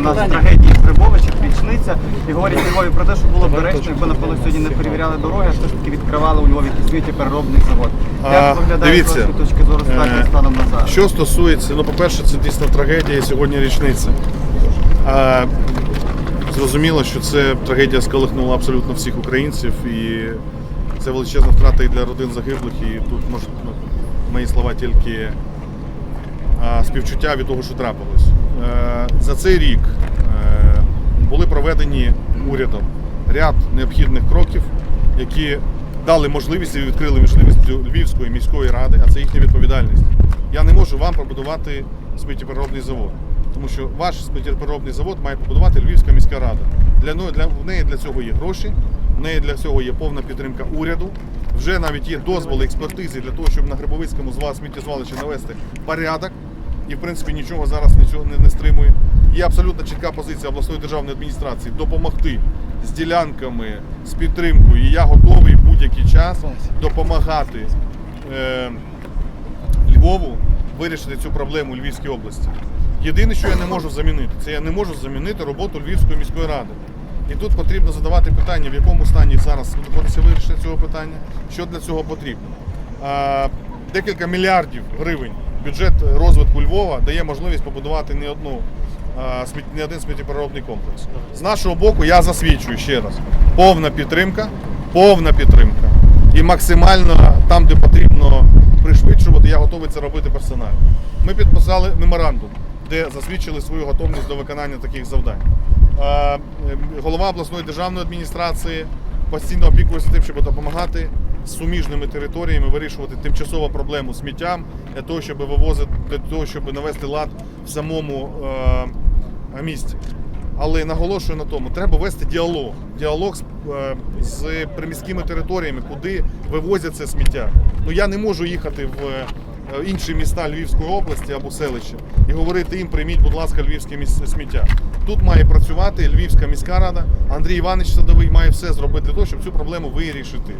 у нас трагедії в Прибовичах, річниця. І говорять у Львові про те, що було б доречно, якби напевно сьогодні не перевіряли дороги, а все ж таки відкривали у Львові сміття переробний завод. Як виглядає з точки зору ситуація е, станом на зараз? Що стосується, ну, по-перше, це дійсно трагедія і сьогодні річниця. А, зрозуміло, що це трагедія сколихнула абсолютно всіх українців, і це величезна втрата і для родин загиблих. І тут може ну, мої слова тільки а, співчуття від того, що трапилось. Е, за цей рік е, були проведені урядом ряд необхідних кроків, які дали можливість і відкрили можливість Львівської міської ради, а це їхня відповідальність. Я не можу вам побудувати сміттєпереробний завод, тому що ваш сміттєпереробний завод має побудувати Львівська міська рада. Для, ну- для, в неї для цього є гроші, в неї для цього є повна підтримка уряду. Вже навіть є дозволи експертизи для того, щоб на Грибовицькому звал сміттєзвалищі навести порядок. І в принципі нічого зараз нічого не, не стримує. Є абсолютно чітка позиція обласної державної адміністрації допомогти з ділянками, з підтримкою. І я готовий будь-який час допомагати е, Львову вирішити цю проблему у Львівській області. Єдине, що я не можу замінити, це я не можу замінити роботу Львівської міської ради. І тут потрібно задавати питання, в якому стані зараз знаходиться вирішення цього питання, що для цього потрібно. Декілька мільярдів гривень бюджет розвитку Львова дає можливість побудувати не одну не один сміттєпереробний комплекс. З нашого боку, я засвідчую ще раз: повна підтримка, повна підтримка. І максимально там, де потрібно пришвидшувати, я готовий це робити персонально. Ми підписали меморандум, де засвідчили свою готовність до виконання таких завдань. Е, е, Голова обласної державної адміністрації постійно опікується тим, щоб допомагати з суміжними територіями вирішувати тимчасову проблему сміттям для того, щоб вивозити, для того, щоб навести лад в самому е, місті. Але наголошую на тому, треба вести діалог. Діалог з, е, з приміськими територіями, куди вивозять це сміття. Ну я не можу їхати в е, інші міста Львівської області або селища і говорити їм, прийміть, будь ласка, львівське сміття. Тут має працювати Львівська міська рада. Андрій Іванович Садовий має все зробити для того, щоб цю проблему вирішити.